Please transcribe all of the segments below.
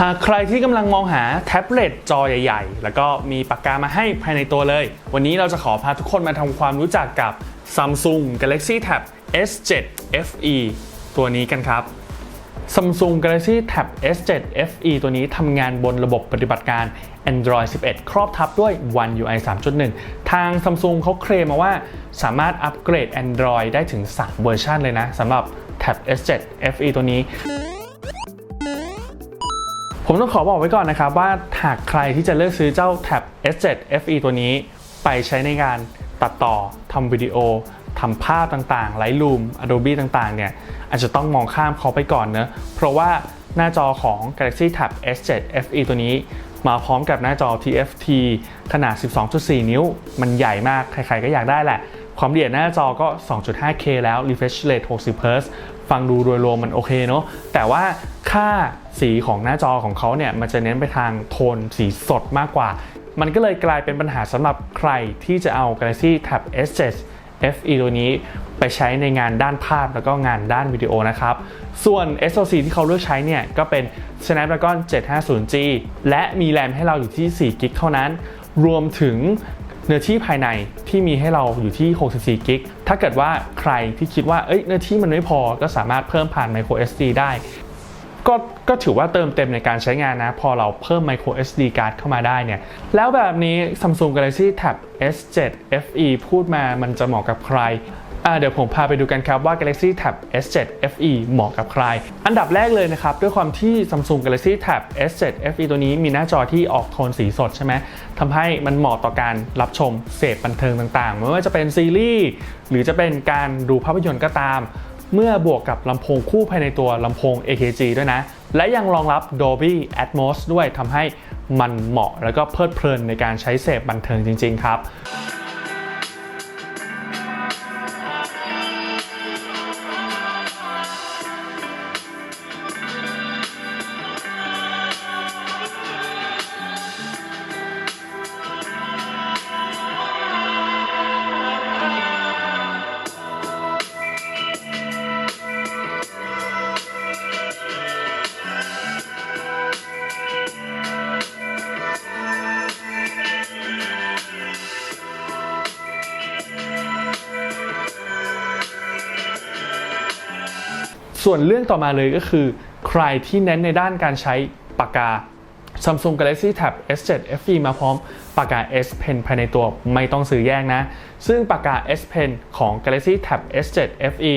หากใครที่กำลังมองหาแท็บเล็ตจอใหญ่ ๆ แล้วก็มีปากกามาให้ภายในตัวเลย วันนี้เราจะขอพาทุกคนมาทำความรู้จักกับ Samsung Galaxy Tab S7 FE ตัวนี้กันครับ Samsung Galaxy Tab S7 FE ตัวนี้ทำงานบนระบบปฏิบัติการ Android 11 ครอบทับด้วย One UI 3.1 ทาง Samsung เขาเคลมมาว่าสามารถอัปเกรด Android ได้ถึง 3 เวอร์ชันเลยนะสำหรับ Tab S7 FE ตัวนี้ ผมต้องขอบอกไว้ก่อนนะครับว่าหากใครที่จะเลือกซื้อเจ้า Tab S7 FE ตัวนี้ ไปใช้ในการตัดต่อทำวิดีโอทำภาพต่างๆ Lightroom Adobe ต่างๆ เนี่ย อาจจะต้องมองข้ามเขาไปก่อนเนะเพราะว่าหน้าจอของ Galaxy Tab S7 FE ตัวนี้ มาพร้อมกับหน้าจอ TFT ขนาด 12.4 นิ้ว มันใหญ่มาก ใครๆ ก็อยากได้แหละ ความละเอียดหน้าจอก็ 2.5K แล้ว refresh rate 60 Hz ฟังดูโดยรวมมันโอเคเนาะ แต่ว่าค่าสีของหน้าจอของเขาเนี่ย มันจะเน้นไปทางโทนสีสดมากกว่า มันก็เลยกลายเป็นปัญหาสำหรับใครที่จะเอา Galaxy Tab S7 FE ตัวนี้ไปใช้ในงานด้านภาพแล้วก็งานด้านวิดีโอนะครับ ส่วน SoC ที่เขาเลือกใช้เนี่ย ก็เป็น Snapdragon 750G และมีแรมให้เราอยู่ที่ 4 g b เท่านั้น รวมถึง เนื้อที่ภายในที่มีให้เราอยู่ที่ 64 กิก ถ้าเกิดว่าใครที่คิดว่าเอ้ยเนื้อที่มันไม่พอก็สามารถเพิ่มผ่าน micro SD ได้ ก็ก็ถือว่าเติมเต็มในการใช้งานนะ พอเราเพิ่ม micro SD card เข้ามาได้เนี่ย แล้วแบบนี้ Samsung Galaxy Tab S7 FE พูดมามันจะเหมาะกับใคร เดี๋ยวผมพาไปดูกันครับว่า Galaxy Tab S7 FE เหมาะกับใคร อันดับแรกเลยนะครับด้วยความที่ Samsung Galaxy Tab S7 FE ตัวนี้มีหน้าจอที่ออกโทนสีสดใช่ไหมทำให้มันเหมาะต่อการรับชมเสพบันเทิงต่างๆ ไม่ว่าจะเป็นซีรีส์หรือจะเป็นการดูภาพยนตร์ก็ตาม เมื่อบวกกับลำโพงคู่ภายในตัวลำโพง AKG ด้วยนะ และยังรองรับ Dolby Atmos ด้วยทำให้มันเหมาะแล้วก็เพลิดเพลินในการใช้เสพบันเทิงจริง ๆ ครับ ส่วนเรื่องต่อมาเลยก็คือ ใครที่เน้นในด้านการใช้ปากกา Samsung Galaxy Tab S7 FE มาพร้อมปากกา S Pen ภายในตัวไม่ต้องซื้อแยกนะ ซึ่งปากกา S Pen ของ Galaxy Tab S7 FE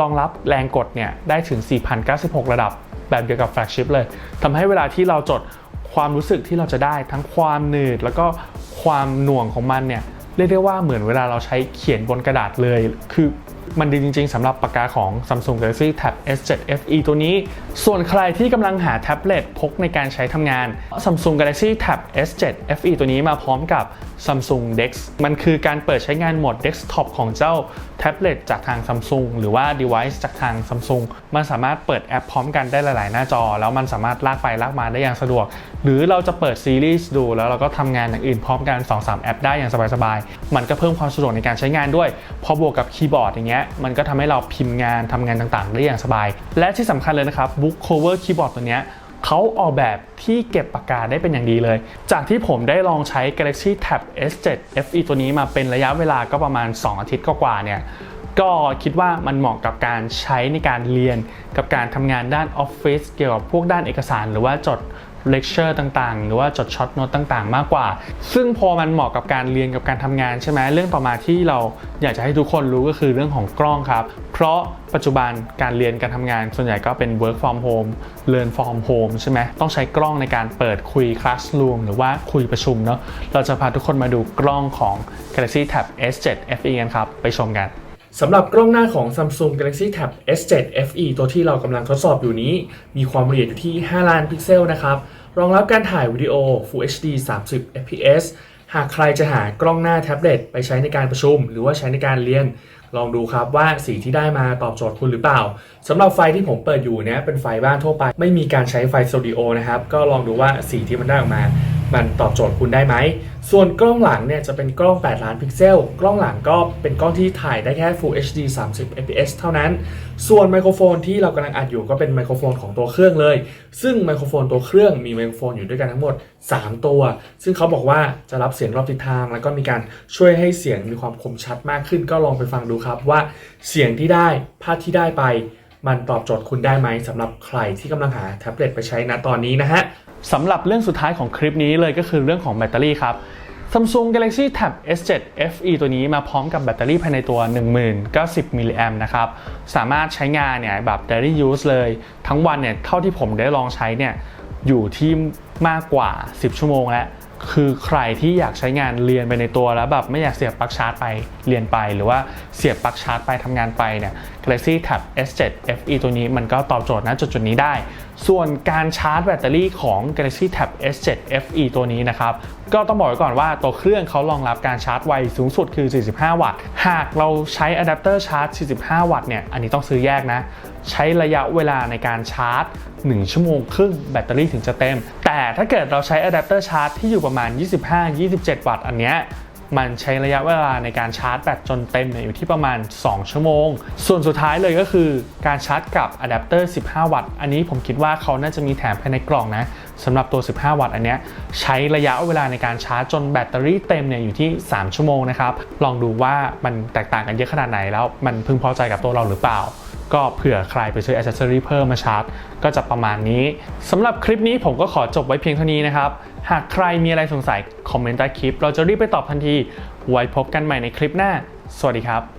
รองรับแรงกดเนี่ยได้ถึง 4,096 ระดับ แบบเดียวกับแฟลกชิพเลยทำให้เวลาที่เราจดความรู้สึกที่เราจะได้ทั้งความหนืด แล้วก็ความหน่วงของมันเนี่ยเรียกได้ว่าเหมือนเวลาเราใช้เขียนบนกระดาษเลย คือ มันดีจริง ๆสำหรับปากกาของ Samsung Galaxy Tab S7 FE ตัวนี้ ส่วนใครที่กำลังหาแท็บเล็ตพกในการใช้ทำงาน Samsung Galaxy Tab S7 FE ตัวนี้มาพร้อมกับ Samsung Dex มันคือการเปิดใช้งานโหมด Desktop ของเจ้าแท็บเล็ตจากทาง Samsung หรือว่า device จากทาง Samsung มันสามารถเปิดแอปพร้อมกันได้หลาย ๆ หน้าจอ แล้วมันสามารถลากไปลากมาได้อย่างสะดวก หรือเราจะเปิดซีรีส์ดู แล้วเราก็ทำงานอย่างอื่นพร้อมกัน 2-3 แอปได้อย่างสบาย ๆ มันก็เพิ่มความสะดวกในการใช้งานด้วย พอบวกกับคีย์บอร์ดอย่างเงี้ยมันก็ทำให้เราพิมพ์งานทำงานต่างๆ ได้อย่างสบาย และที่สำคัญเลยนะครับ Book Cover Keyboard ตัวเนี้ยเขาออกแบบที่เก็บปากกาได้เป็นอย่างดีเลย จากที่ผมได้ลองใช้ Galaxy Tab S7 FE ตัวนี้มาเป็นระยะเวลาก็ประมาณ 2 อาทิตย์กว่าเนี่ยก็คิดว่ามันเหมาะกับการใช้ในการเรียนกับการทำงานด้านออฟฟิศเกี่ยวกับพวกด้านเอกสาร หรือว่าจด เลคเชอร์ต่างๆ หรือว่าจดช็อตโน้ตต่างๆ มากกว่า ซึ่งพอมันเหมาะกับการเรียนกับการทำงานใช่ไหมเรื่องต่อมาที่เราอยากจะให้ทุกคนรู้ก็คือเรื่องของกล้องครับ เพราะปัจจุบันการเรียนการทำงาน ส่วนใหญ่ก็เป็น work from home learn from home ใช่ไหมต้องใช้กล้องในการเปิดคุย classroom หรือว่าคุยประชุมเนาะเราจะพาทุกคนมาดูกล้องของ Galaxy Tab S7 FE กันครับไปชมกัน สำหรับกล้องหน้าของ Samsung Galaxy Tab S7 FE ตัวที่เรากำลังทดสอบอยู่นี้ มีความละเอียดอยู่ที่ 5 ล้านพิกเซลนะครับ รองรับการถ่ายวิดีโอ Full HD 30 fps หากใครจะหากล้องหน้าแท็บเล็ตไปใช้ในการประชุม หรือว่าใช้ในการเรียน ลองดูครับว่าสีที่ได้มาตอบโจทย์คุณหรือเปล่าสำหรับไฟที่ผมเปิดอยู่เนี้ยเป็นไฟบ้านทั่วไป ไม่มีการใช้ไฟสตูดิโอนะครับก็ลองดูว่าสีที่มันได้ออกมา มันตอบโจทย์คุณได้ไหม ส่วนกล้องหลังเนี่ยจะเป็นกล้อง 8 ล้านพิกเซล กล้องหลังก็เป็นกล้องที่ถ่ายได้แค่ Full HD 30 fps เท่านั้น ส่วนไมโครโฟนที่เรากำลังอัดอยู่ก็เป็นไมโครโฟนของตัวเครื่องเลย ซึ่งไมโครโฟนตัวเครื่องมีไมโครโฟนอยู่ด้วยกันทั้งหมด 3 ตัว ซึ่งเขาบอกว่าจะรับเสียงรอบทิศทาง แล้วก็มีการช่วยให้เสียงมีความคมชัดมากขึ้น ก็ลองไปฟังดูครับว่าเสียงที่ได้ภาพที่ได้ไป มันตอบโจทย์คุณได้ไหมสำหรับใครที่กำลังหาแท็บเล็ตไปใช้นะตอนนี้นะฮะสำหรับเรื่องสุดท้ายของคลิปนี้เลยก็คือเรื่องของแบตเตอรี่ครับ Samsung Galaxy Tab S7 FE ตัวนี้มาพร้อมกับแบตเตอรี่ภายในตัว 10,090 มิลลิแอมนะครับ สามารถใช้งานเนี่ยแบบ daily use เลย ทั้งวันเนี่ยเท่าที่ผมได้ลองใช้เนี่ยอยู่ที่มากกว่า 10 ชั่วโมงแล้ว คือใครที่อยากใช้งานเรียนไปในตัวแล้วแบบไม่อยากเสียบปลั๊กชาร์จไปเรียนไป หรือว่าเสียบปลั๊กชาร์จไปทำงานไปเนี่ย Galaxy Tab S7 FE ตัวนี้มันก็ตอบโจทย์ณจุดจุดนี้ได้ ส่วนการชาร์จแบตเตอรี่ของ Galaxy Tab S7 FE ตัวนี้นะครับ ก็ต้องบอกไว้ก่อนว่าตัวเครื่องเขารองรับการชาร์จไวสูงสุดคือ 45 วัตต์ หากเราใช้อะแดปเตอร์ชาร์จ 45 วัตต์เนี่ย อันนี้ต้องซื้อแยกนะ ใช้ระยะเวลาในการชาร์จ 1 ชั่วโมงครึ่งแบตเตอรี่ถึงจะเต็ม แต่ถ้าเกิดเราใช้อะแดปเตอร์ชาร์จที่อยู่ประมาณ 25-27 วัตต์อันเนี้ยมันใช้ระยะเวลาในการชาร์จแบตจนเต็มเนี่ยอยู่ที่ประมาณ 2 ชั่วโมง ส่วนสุดท้ายเลยก็คือการชาร์จกับอะแดปเตอร์ 15 วัตต์ อันนี้ผมคิดว่าเขาน่าจะมีแถมภายในกล่องนะสำหรับตัว 15 วัตต์อันเนี้ยใช้ระยะเวลาในการชาร์จจนแบตเตอรี่เต็มเนี่ยอยู่ที่ 3 ชั่วโมงนะครับ ลองดูว่ามันแตกต่างกันเยอะขนาดไหนแล้วมันพึงพอใจกับตัวเราหรือเปล่า ก็เผื่อใครไปซื้อ a อ c e s s o r y เพิ่มมาชาร์จก็จะประมาณนี้สำหรับคลิปนี้ผมก็ขอจบไว้เพียงเท่านี้นะครับ หากใครมีอะไรสงสัยคอมเมนต์ใต้คลิป เราจะรีบไปตอบทันที ไว้พบกันใหม่ในคลิปหน้า สวัสดีครับ